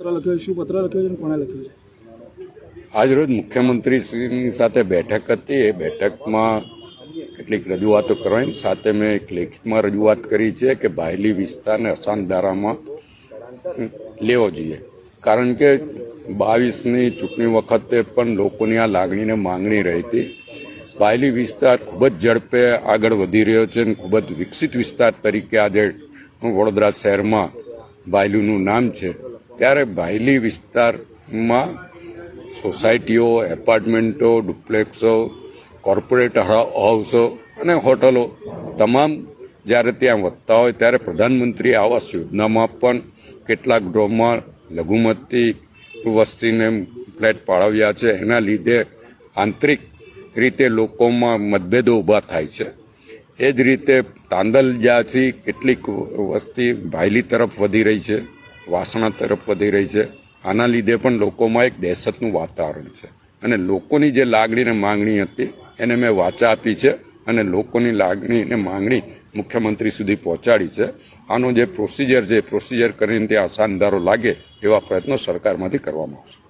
પત્ર લખ્યો છે, શું પત્ર લખ્યો છે અને લખ્યો છે? આજરોજ મુખ્યમંત્રીશ્રીની સાથે બેઠક હતી. એ બેઠકમાં કેટલીક રજૂઆતો કરવાની સાથે મેં એક લેખિતમાં રજૂઆત કરી છે કે બાયલી વિસ્તારને અશાંત ધારામાં લેવો જોઈએ. કારણ કે બાવીસની ચૂંટણી વખતે પણ લોકોની આ લાગણીને માંગણી રહી હતી. બાયલી વિસ્તાર ખૂબ જ ઝડપે આગળ વધી રહ્યો છે અને ખૂબ જ વિકસિત વિસ્તાર તરીકે આજે વડોદરા શહેરમાં બાયલીનું નામ છે. ત્યારે ભાયલી વિસ્તારમાં સોસાયટીઓ, એપાર્ટમેન્ટો, ડુપ્લેક્સો, કોર્પોરેટ હાઉસો અને હોટલો તમામ જ્યારે ત્યાં વધતા હોય ત્યારે પ્રધાનમંત્રી આવાસ યોજનામાં પણ કેટલાક ગૃહમાં લઘુમતી વસ્તીને ફ્લેટ ફાળવ્યા છે. એના લીધે આંતરિક રીતે લોકોમાં મતભેદો ઊભા થાય છે. એ જ રીતે તાંદલજાથી કેટલીક વસ્તી ભાયલી તરફ વધી રહી છે. વાસણા તરફ વધી રહી છે. આના લીધે પણ લોકોમાં એક દહેશતનું વાતાવરણ છે. અને લોકોની જે લાગણી અને માંગણી હતી, એને મેં વાચા આપી છે અને લોકોની લાગણી અને માંગણી મુખ્યમંત્રી સુધી પહોંચાડી છે. આનો જે પ્રોસિજર છે પ્રોસિજર કરીને તે આશા અંધારો લાગે એવા પ્રયત્નો સરકારમાંથી કરવામાં આવશે.